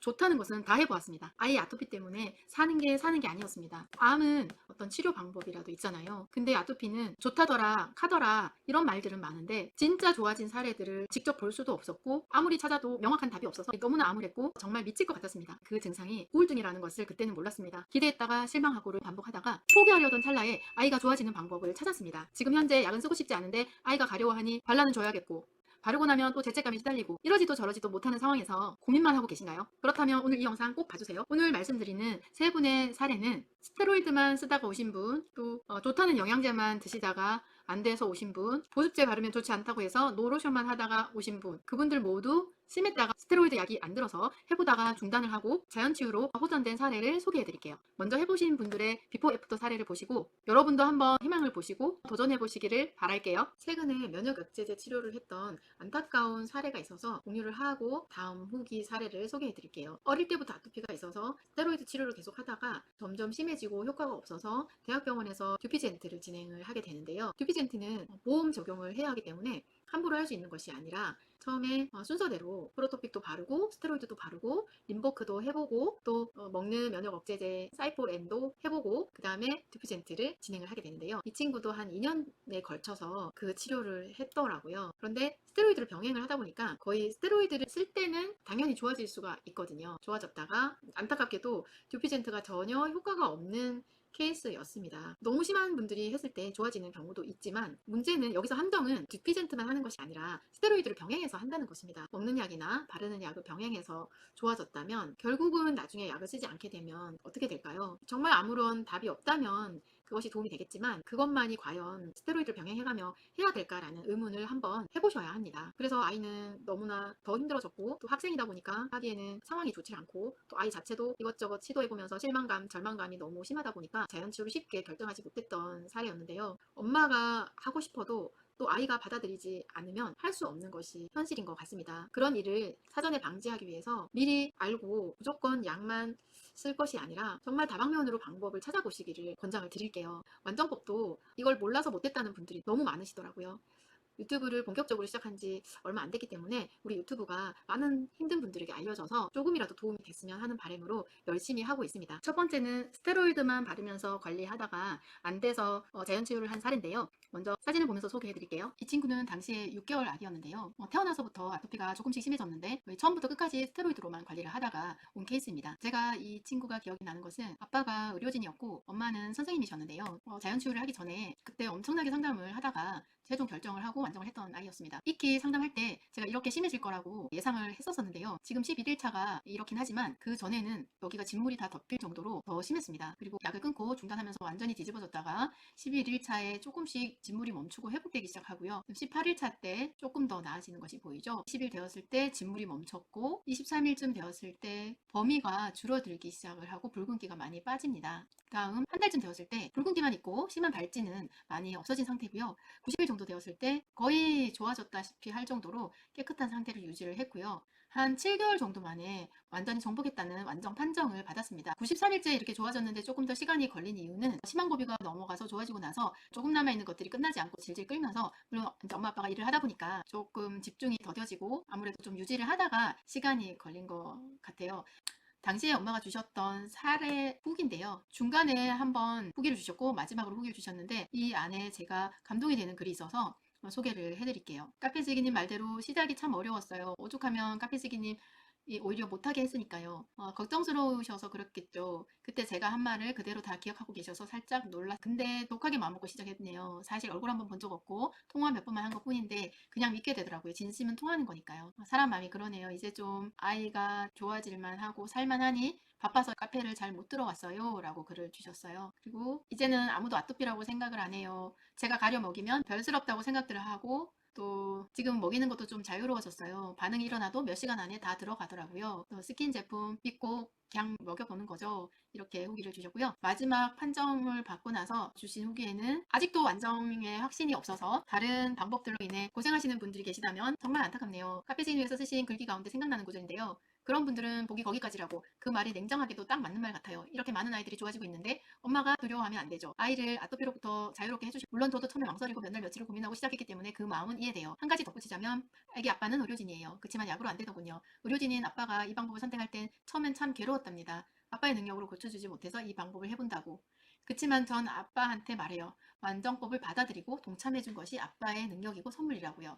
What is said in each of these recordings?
좋다는 것은 다 해보았습니다. 아이 아토피 때문에 사는 게 사는 게 아니었습니다. 암은 어떤 치료 방법이라도 있잖아요. 근데 아토피는 좋다더라, 카더라 이런 말들은 많은데 진짜 좋아진 사례들을 직접 볼 수도 없었고 아무리 찾아도 명확한 답이 없어서 너무나 암울했고 정말 미칠 것 같았습니다. 그 증상이 우울증이라는 것을 그때는 몰랐습니다. 기대했다가 실망하고를 반복하다가 포기하려던 찰나에 아이가 좋아지는 방법을 찾았습니다. 지금 현재 약은 쓰고 싶지 않은데 아이가 가려워하니 발라는 줘야겠고 바르고 나면 또 죄책감에 시달리고 이러지도 저러지도 못하는 상황에서 고민만 하고 계신가요? 그렇다면 오늘 이 영상 꼭 봐주세요. 오늘 말씀드리는 세 분의 사례는 스테로이드만 쓰다가 오신 분, 또 어, 좋다는 영양제만 드시다가 안 돼서 오신 분, 보습제 바르면 좋지 않다고 해서 노로션만 하다가 오신 분, 그분들 모두 심했다가 스테로이드 약이 안 들어서 해보다가 중단을 하고 자연치유로 호전된 사례를 소개해 드릴게요. 먼저 해보신 분들의 비포 애프터 사례를 보시고 여러분도 한번 희망을 보시고 도전해 보시기를 바랄게요. 최근에 면역 억제제 치료를 했던 안타까운 사례가 있어서 공유를 하고 다음 후기 사례를 소개해 드릴게요. 어릴 때부터 아토피가 있어서 스테로이드 치료를 계속 하다가 점점 심해지고 효과가 없어서 대학병원에서 듀피젠트를 진행을 하게 되는데요. 듀피젠트는 보험 적용을 해야 하기 때문에 함부로 할 수 있는 것이 아니라 처음에 어, 순서대로 프로토픽도 바르고 스테로이드도 바르고 림보크도 해보고 또 어, 먹는 면역 억제제 사이포렌도 해보고 그 다음에 듀피젠트를 진행을 하게 되는데요. 이 친구도 한 2년에 걸쳐서 그 치료를 했더라고요. 그런데 스테로이드를 병행을 하다 보니까 거의 스테로이드를 쓸 때는 당연히 좋아질 수가 있거든요. 좋아졌다가 안타깝게도 듀피젠트가 전혀 효과가 없는 케이스였습니다. 너무 심한 분들이 했을 때 좋아지는 경우도 있지만 문제는 여기서 한정은 듀피젠트만 하는 것이 아니라 스테로이드를 병행해서 한다는 것입니다. 먹는 약이나 바르는 약을 병행해서 좋아졌다면 결국은 나중에 약을 쓰지 않게 되면 어떻게 될까요? 정말 아무런 답이 없다면 그것이 도움이 되겠지만 그것만이 과연 스테로이드를 병행해가며 해야 될까라는 의문을 한번 해보셔야 합니다. 그래서 아이는 너무나 더 힘들어졌고 또 학생이다 보니까 하기에는 상황이 좋지 않고 또 아이 자체도 이것저것 시도해보면서 실망감, 절망감이 너무 심하다 보니까 자연치유를 쉽게 결정하지 못했던 사례였는데요. 엄마가 하고 싶어도 또 아이가 받아들이지 않으면 할 수 없는 것이 현실인 것 같습니다. 그런 일을 사전에 방지하기 위해서 미리 알고 무조건 약만 쓸 것이 아니라 정말 다방면으로 방법을 찾아보시기를 권장을 드릴게요. 완전법도 이걸 몰라서 못했다는 분들이 너무 많으시더라고요. 유튜브를 본격적으로 시작한 지 얼마 안 됐기 때문에 우리 유튜브가 많은 힘든 분들에게 알려져서 조금이라도 도움이 됐으면 하는 바람으로 열심히 하고 있습니다. 첫 번째는 스테로이드만 바르면서 관리하다가 안 돼서 어, 자연 치유를 한 사례인데요. 먼저 사진을 보면서 소개해 드릴게요. 이 친구는 당시에 6개월 아기였는데요. 어, 태어나서부터 아토피가 조금씩 심해졌는데 처음부터 끝까지 스테로이드로만 관리를 하다가 온 케이스입니다. 제가 이 친구가 기억이 나는 것은 아빠가 의료진이었고 엄마는 선생님이셨는데요. 어, 자연 치유를 하기 전에 그때 엄청나게 상담을 하다가 최종 결정을 하고 완정을 했던 아이였습니다. 익히 상담할 때 제가 이렇게 심해질 거라고 예상을 했었었는데요. 지금 11일차가 이렇긴 하지만 그 전에는 여기가 진물이 다 덮일 정도로 더 심했습니다. 그리고 약을 끊고 중단하면서 완전히 뒤집어졌다가 11일차에 조금씩 진물이 멈추고 회복되기 시작하고요. 18일차 때 조금 더 나아지는 것이 보이죠. 20일 되었을 때 진물이 멈췄고 23일쯤 되었을 때 범위가 줄어들기 시작을 하고 붉은기가 많이 빠집니다. 다음 한 달쯤 되었을 때 붉은기만 있고 심한 발진은 많이 없어진 상태고요. 90일 정도 되었을 때 거의 좋아졌다시피 할 정도로 깨끗한 상태를 유지를 했고요. 한 7개월 정도 만에 완전히 정복했다는 완전 판정을 받았습니다. 93일째 이렇게 좋아졌는데 조금 더 시간이 걸린 이유는 심한 고비가 넘어가서 좋아지고 나서 조금 남아있는 것들이 끝나지 않고 질질 끌면서 물론 엄마 아빠가 일을 하다 보니까 조금 집중이 더뎌지고 아무래도 좀 유지를 하다가 시간이 걸린 것 같아요. 당시에 엄마가 주셨던 사례 후기인데요. 중간에 한번 후기를 주셨고 마지막으로 후기를 주셨는데 이 안에 제가 감동이 되는 글이 있어서 어, 소개를 해드릴게요. 카페지기님 말대로 시작이 참 어려웠어요. 오죽하면 카페지기님 이 오히려 못하게 했으니까요. 어, 걱정스러우셔서 그렇겠죠. 그때 제가 한 말을 그대로 다 기억하고 계셔서 살짝 놀라. 근데 독하게 마음먹고 시작했네요. 사실 얼굴 한번 본 적 없고 통화 몇 번만 한 것 뿐인데 그냥 믿게 되더라고요. 진심은 통하는 거니까요. 어, 사람 마음이 그러네요. 이제 좀 아이가 좋아질만 하고 살만하니 바빠서 카페를 잘 못 들어왔어요. 라고 글을 주셨어요. 그리고 이제는 아무도 아토피라고 생각을 안 해요. 제가 가려 먹이면 별스럽다고 생각들을 하고 또 지금 먹이는 것도 좀 자유로워졌어요. 반응이 일어나도 몇 시간 안에 다 들어가더라고요. 또 스킨 제품 믿고 그냥 먹여보는 거죠. 이렇게 후기를 주셨고요. 마지막 판정을 받고 나서 주신 후기에는 아직도 완정에 확신이 없어서 다른 방법들로 인해 고생하시는 분들이 계시다면 정말 안타깝네요. 카페지인에서 쓰신 글귀 가운데 생각나는 구절인데요. 그런 분들은 보기 거기까지라고 그 말이 냉정하게도 딱 맞는 말 같아요. 이렇게 많은 아이들이 좋아지고 있는데 엄마가 두려워하면 안 되죠. 아이를 아토피로부터 자유롭게 해주시 물론 저도 처음에 망설이고 몇 날 며칠을 고민하고 시작했기 때문에 그 마음은 이해돼요. 한 가지 덧붙이자면 애기 아빠는 의료진이에요. 그렇지만 약으로 안 되더군요. 의료진인 아빠가 이 방법을 선택할 땐 처음엔 참 괴로웠답니다. 아빠의 능력으로 고쳐주지 못해서 이 방법을 해본다고. 그치만 전 아빠한테 말해요. 완정법을 받아들이고 동참해준 것이 아빠의 능력이고 선물이라고요.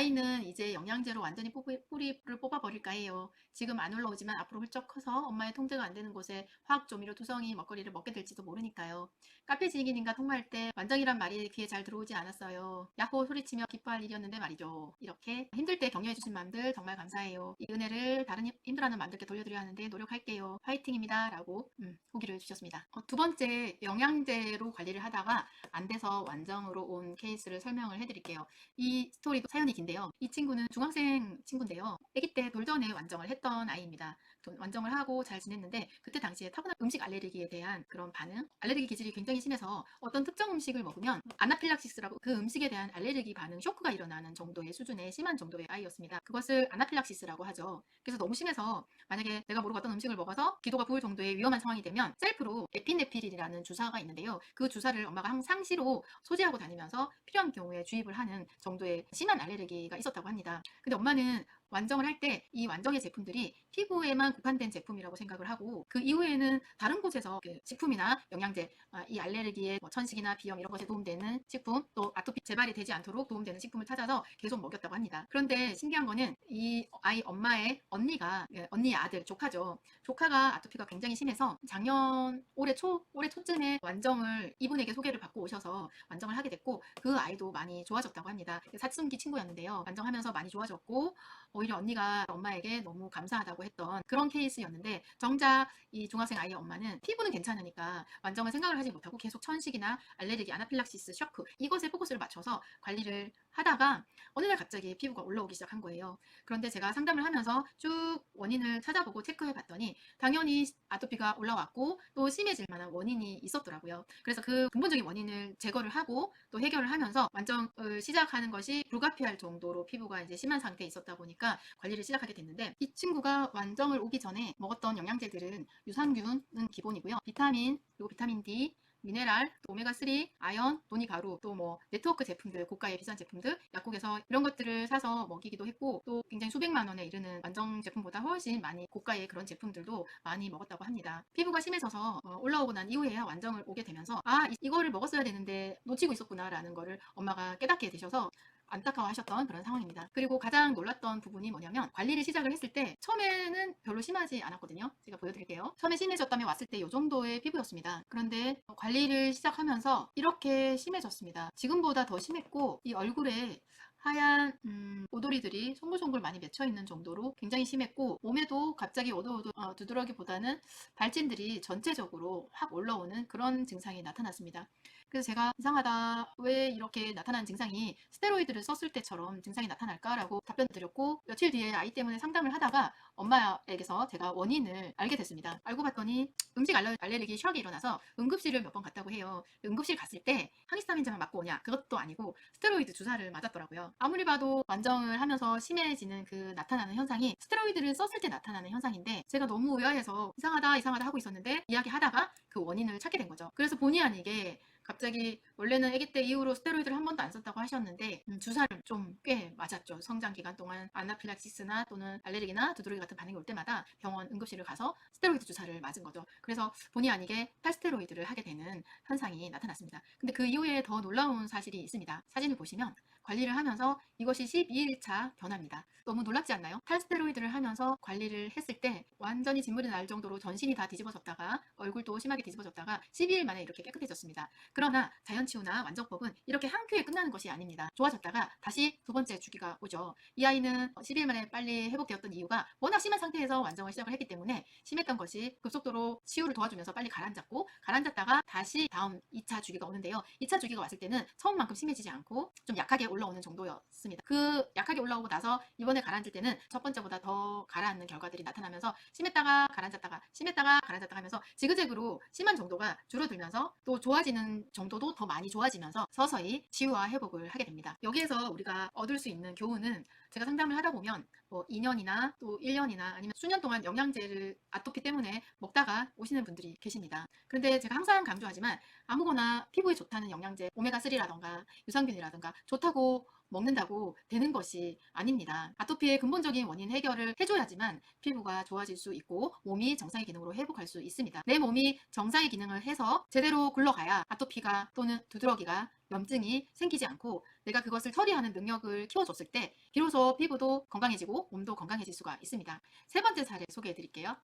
아이는 이제 영양제로 완전히 뿌리- 뿌리를 뽑아버릴까 해요. 지금 안 올라오지만 앞으로 훌쩍 커서 엄마의 통제가 안 되는 곳에 화학 조미료 투성이 먹거리를 먹게 될지도 모르니까요. 카페 지인님과 통화할 때 완정이란 말이 귀에 잘 들어오지 않았어요. 야호 소리치며 기뻐할 일이었는데 말이죠. 이렇게 힘들 때 격려해주신 마음들 정말 감사해요. 이 은혜를 다른 힘- 힘들어하는 마음들께 돌려드려야 하는데 노력할게요. 화이팅입니다. 라고 음, 후기를 주셨습니다. 어, 두 번째 영양제로 관리를 하다가 안 돼서 완정으로 온 케이스를 설명을 해드릴게요. 이 스토리도 사연이 긴데요. 이 친구는 중학생 친구인데요. 아기 때 돌전에 완정을 했던 아이입니다. 돈- 완정을 하고 잘 지냈는데 그때 당시에 타고난 음식 알레르기에 대한 그런 반응, 알레르기 기질이 굉장히 심해서 어떤 특정 음식을 먹으면 아나필락시스라고 그 음식에 대한 알레르기 반응 쇼크가 일어나는 정도의 수준의 심한 정도의 아이였습니다. 그것을 아나필락시스라고 하죠. 그래서 너무 심해서 만약에 내가 모르고 어떤 음식을 먹어서 기도가 부을 정도의 위험한 상황이 되면 셀프로 에피네필이라는 주사가 있는데요. 그 주사를 엄마가 항 상 시로 소지하고 다니면서 필요한 경우에 주입을 하는 정도의 심한 알레르기 가 있었다고 합니다. 근데 엄마는 완정을 할 때 이 완정의 제품들이 피부에만 국한된 제품이라고 생각을 하고 그 이후에는 다른 곳에서 그 식품이나 영양제, 아, 이 알레르기에 뭐 천식이나 비염 이런 것에 도움되는 식품 또 아토피 재발이 되지 않도록 도움되는 식품을 찾아서 계속 먹였다고 합니다. 그런데 신기한 거는 이 아이 엄마의 언니가 예, 언니의 아들 조카죠. 조카가 아토피가 굉장히 심해서 작년 올해 초 올해 초쯤에 완정을 이분에게 소개를 받고 오셔서 완정을 하게 됐고 그 아이도 많이 좋아졌다고 합니다. 사춘기 친구였는데요. 완정하면서 많이 좋아졌고 오히려 언니가 엄마에게 너무 감사하다고 했던 그런 케이스였는데 정작 이 중학생 아이의 엄마는 피부는 괜찮으니까 완정을 생각을 하지 못하고 계속 천식이나 알레르기, 아나필락시스, 쇼크 이것에 포커스를 맞춰서 관리를 하다가 어느 날 갑자기 피부가 올라오기 시작한 거예요. 그런데 제가 상담을 하면서 쭉 원인을 찾아보고 체크해 봤더니 당연히 아토피가 올라왔고 또 심해질 만한 원인이 있었더라고요. 그래서 그 근본적인 원인을 제거를 하고 또 해결을 하면서 완정을 시작하는 것이 불가피할 정도로 피부가 이제 심한 상태에 있었다 보니까 관리를 시작하게 됐는데 이 친구가 완정을 오기 전에 먹었던 영양제들은 유산균은 기본이고요. 비타민, 그리고 비타민 D, 미네랄, 또 오메가3, 아연, 돈이 가루, 또 뭐 네트워크 제품들, 고가의 비싼 제품들, 약국에서 이런 것들을 사서 먹이기도 했고 또 굉장히 수백만 원에 이르는 완정 제품보다 훨씬 많이 고가의 그런 제품들도 많이 먹었다고 합니다. 피부가 심해져서 어, 올라오고 난 이후에야 완정을 오게 되면서 아 이- 이거를 먹었어야 되는데 놓치고 있었구나 라는 거를 엄마가 깨닫게 되셔서 안타까워하셨던 그런 상황입니다. 그리고 가장 놀랐던 부분이 뭐냐면 관리를 시작을 했을 때 처음에는 별로 심하지 않았거든요. 제가 보여드릴게요. 처음에 심해졌다면 왔을 때 이 정도의 피부였습니다. 그런데 관리를 시작하면서 이렇게 심해졌습니다. 지금보다 더 심했고 이 얼굴에 하얀 음, 오돌이들이 송글송글 많이 맺혀 있는 정도로 굉장히 심했고 몸에도 갑자기 오도오도 어, 두드러기보다는 발진들이 전체적으로 확 올라오는 그런 증상이 나타났습니다. 그래서 제가 이상하다 왜 이렇게 나타난 증상이 스테로이드를 썼을 때처럼 증상이 나타날까라고 답변을 드렸고 며칠 뒤에 아이 때문에 상담을 하다가 엄마에게서 제가 원인을 알게 됐습니다. 알고 봤더니 음식 알레, 알레르기 샥이 일어나서 응급실을 몇 번 갔다고 해요. 응급실 갔을 때 항히스타민제만 맞고 오냐 그것도 아니고 스테로이드 주사를 맞았더라고요. 아무리 봐도 완정을 하면서 심해지는 그 나타나는 현상이 스테로이드를 썼을 때 나타나는 현상인데 제가 너무 의아해서 이상하다 이상하다 하고 있었는데 이야기하다가 그 원인을 찾게 된 거죠. 그래서 본의 아니게 갑자기 원래는 아기 때 이후로 스테로이드를 한 번도 안 썼다고 하셨는데 음, 주사를 좀 꽤 맞았죠. 성장 기간 동안 아나필락시스나 또는 알레르기나 두드러기 같은 반응이 올 때마다 병원 응급실을 가서 스테로이드 주사를 맞은 거죠. 그래서 본의 아니게 탈스테로이드를 하게 되는 현상이 나타났습니다. 근데 그 이후에 더 놀라운 사실이 있습니다. 사진을 보시면 관리를 하면서 이것이 12일차 변화입니다. 너무 놀랍지 않나요? 탈스테로이드를 하면서 관리를 했을 때 완전히 진물이 날 정도로 전신이 다 뒤집어졌다가 얼굴도 심하게 뒤집어졌다가 12일 만에 이렇게 깨끗해졌습니다. 그러나 자연치유나 완정법은 이렇게 한 큐에 끝나는 것이 아닙니다. 좋아졌다가 다시 두 번째 주기가 오죠. 이 아이는 12일 만에 빨리 회복되었던 이유가 워낙 심한 상태에서 완정을 시작을 했기 때문에 심했던 것이 급속도로 치유를 도와주면서 빨리 가라앉았고 가라앉았다가 다시 다음 2차 주기가 오는데요. 2차 주기가 왔을 때는 처음만큼 심해지지 않고 좀 약하게 올라오는 정도였습니다. 그 약하게 올라오고 나서 이번에 가라앉을 때는 첫 번째보다 더 가라앉는 결과들이 나타나면서 심했다가 가라앉았다가 심했다가 가라앉았다가 하면서 지그재그로 심한 정도가 줄어들면서 또 좋아지는 정도도 더 많이 좋아지면서 서서히 치유와 회복을 하게 됩니다. 여기에서 우리가 얻을 수 있는 교훈은 제가 상담을 하다 보면 뭐 2년이나 또 1년이나 아니면 수년 동안 영양제를 아토피 때문에 먹다가 오시는 분들이 계십니다. 그런데 제가 항상 강조하지만 아무거나 피부에 좋다는 영양제 오메가3라던가 유산균이라던가 좋다고 먹는다고 되는 것이 아닙니다. 아토피의 근본적인 원인 해결을 해줘야지만 피부가 좋아질 수 있고 몸이 정상의 기능으로 회복할 수 있습니다. 내 몸이 정상의 기능을 해서 제대로 굴러가야 아토피가 또는 두드러기가 염증이 생기지 않고 내가 그것을 처리하는 능력을 키워줬을 때 비로소 피부도 건강해지고 몸도 건강해질 수가 있습니다. 세 번째 사례 소개해 드릴게요.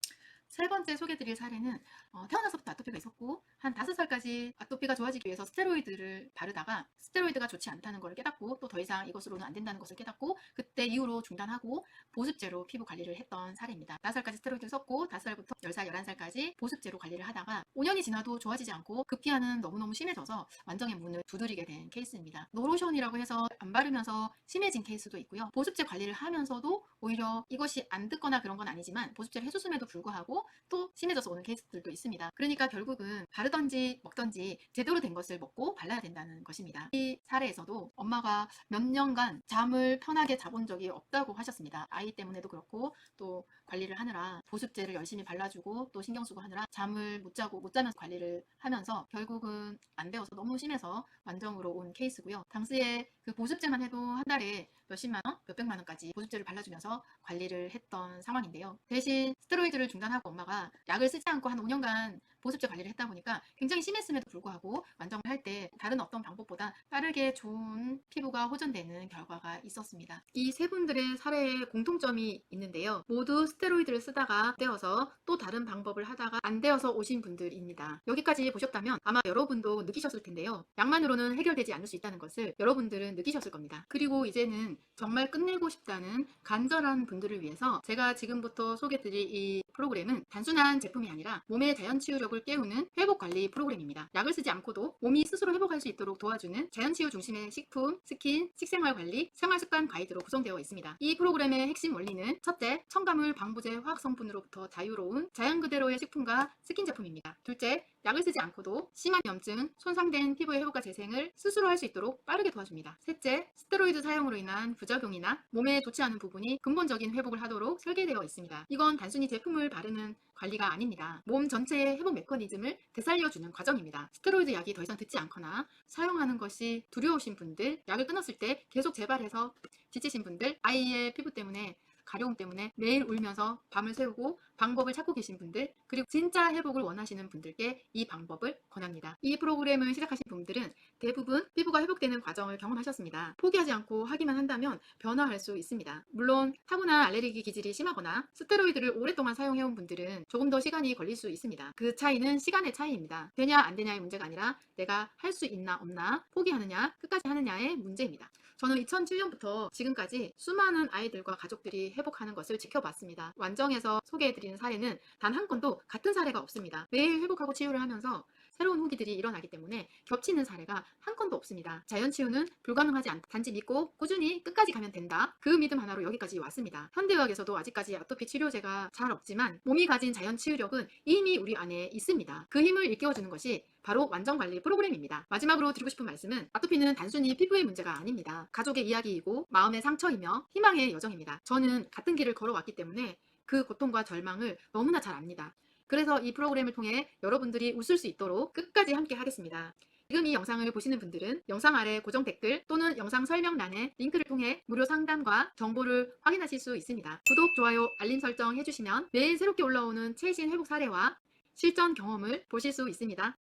세 번째 소개드릴 사례는 어, 태어나서부터 아토피가 있었고 한 다섯 살까지 아토피가 좋아지기 위해서 스테로이드를 바르다가 스테로이드가 좋지 않다는 걸 깨닫고 또 더 이상 이것으로는 안 된다는 것을 깨닫고 그때 이후로 중단하고 보습제로 피부 관리를 했던 사례입니다. 다섯 살까지 스테로이드를 썼고 다섯 살부터 10살, 11살까지 보습제로 관리를 하다가 5년이 지나도 좋아지지 않고 급기야는 너무너무 심해져서 완정의 문을 두드리게 된 케이스입니다. 노로션이라고 해서 안 바르면서 심해진 케이스도 있고요. 보습제 관리를 하면서도 오히려 이것이 안 듣거나 그런 건 아니지만 보습제를 해줬음에도 불구하고 또 심해져서 오는 케이스들도 있습니다. 그러니까 결국은 바르던지 먹던지 제대로 된 것을 먹고 발라야 된다는 것입니다. 이 사례에서도 엄마가 몇 년간 잠을 편하게 자본 적이 없다고 하셨습니다. 아이 때문에도 그렇고 또 관리를 하느라 보습제를 열심히 발라주고 또 신경 쓰고 하느라 잠을 못 자고 못 자면서 관리를 하면서 결국은 안 되어서 너무 심해서 완정으로 온 케이스고요. 당시에 그 보습제만 해도 한 달에 몇십만 원, 몇백만 원까지 보습제를 발라주면서 관리를 했던 상황인데요. 대신 스테로이드를 중단하고 엄마가 약을 쓰지 않고 한 5년간 보습제 관리를 했다 보니까 굉장히 심했음에도 불구하고 완정을 할 때 다른 어떤 방법보다 빠르게 좋은 피부가 호전되는 결과가 있었습니다. 이 세 분들의 사례에 공통점이 있는데요. 모두 스테로이드를 쓰다가 떼어서 또 다른 방법을 하다가 안 되어서 오신 분들입니다. 여기까지 보셨다면 아마 여러분도 느끼셨을 텐데요. 약만으로는 해결되지 않을 수 있다는 것을 여러분들은 느끼셨을 겁니다. 그리고 이제는 정말 끝내고 싶다는 간절한 분들을 위해서 제가 지금부터 소개드릴 이 프로그램은 단순한 제품이 아니라 몸의 자연 치유력을 깨우는 회복 관리 프로그램입니다. 약을 쓰지 않고도 몸이 스스로 회복할 수 있도록 도와주는 자연 치유 중심의 식품, 스킨, 식생활 관리, 생활 습관 가이드로 구성되어 있습니다. 이 프로그램의 핵심 원리는 첫째, 첨가물, 방부제, 화학 성분으로부터 자유로운 자연 그대로의 식품과 스킨 제품입니다. 둘째, 약을 쓰지 않고도 심한 염증, 손상된 피부의 회복과 재생을 스스로 할 수 있도록 빠르게 도와줍니다. 셋째, 스테로이드 사용으로 인한 부작용이나 몸에 좋지 않은 부분이 근본적인 회복을 하도록 설계되어 있습니다. 이건 단순히 제품을 바르는 관리가 아닙니다. 몸 전체의 회복 메커니즘을 되살려주는 과정입니다. 스테로이드 약이 더 이상 듣지 않거나 사용하는 것이 두려우신 분들, 약을 끊었을 때 계속 재발해서 지치신 분들, 아이의 피부 때문에 가려움 때문에 매일 울면서 밤을 새우고 방법을 찾고 계신 분들 그리고 진짜 회복을 원하시는 분들께 이 방법을 권합니다. 이 프로그램을 시작하신 분들은 대부분 피부가 회복되는 과정을 경험하셨습니다. 포기하지 않고 하기만 한다면 변화할 수 있습니다. 물론 타고난 알레르기 기질이 심하거나 스테로이드를 오랫동안 사용해온 분들은 조금 더 시간이 걸릴 수 있습니다. 그 차이는 시간의 차이입니다. 되냐 안 되냐의 문제가 아니라 내가 할 수 있나 없나 포기하느냐 끝까지 하느냐의 문제입니다. 저는 2007년부터 지금까지 수많은 아이들과 가족들이 회복하는 것을 지켜봤습니다. 완정에서 소개해드리는 사례는 단 한 건도 같은 사례가 없습니다. 매일 회복하고 치유를 하면서 새로운 후기들이 일어나기 때문에 겹치는 사례가 한 건도 없습니다. 자연 치유는 불가능하지 않다. 단지 믿고 꾸준히 끝까지 가면 된다. 그 믿음 하나로 여기까지 왔습니다. 현대의학에서도 아직까지 아토피 치료제가 잘 없지만 몸이 가진 자연 치유력은 이미 우리 안에 있습니다. 그 힘을 일깨워주는 것이 바로 완전 관리 프로그램입니다. 마지막으로 드리고 싶은 말씀은 아토피는 단순히 피부의 문제가 아닙니다. 가족의 이야기이고 마음의 상처이며 희망의 여정입니다. 저는 같은 길을 걸어왔기 때문에 그 고통과 절망을 너무나 잘 압니다. 그래서 이 프로그램을 통해 여러분들이 웃을 수 있도록 끝까지 함께 하겠습니다. 지금 이 영상을 보시는 분들은 영상 아래 고정 댓글 또는 영상 설명란에 링크를 통해 무료 상담과 정보를 확인하실 수 있습니다. 구독, 좋아요, 알림 설정 해주시면 매일 새롭게 올라오는 최신 회복 사례와 실전 경험을 보실 수 있습니다.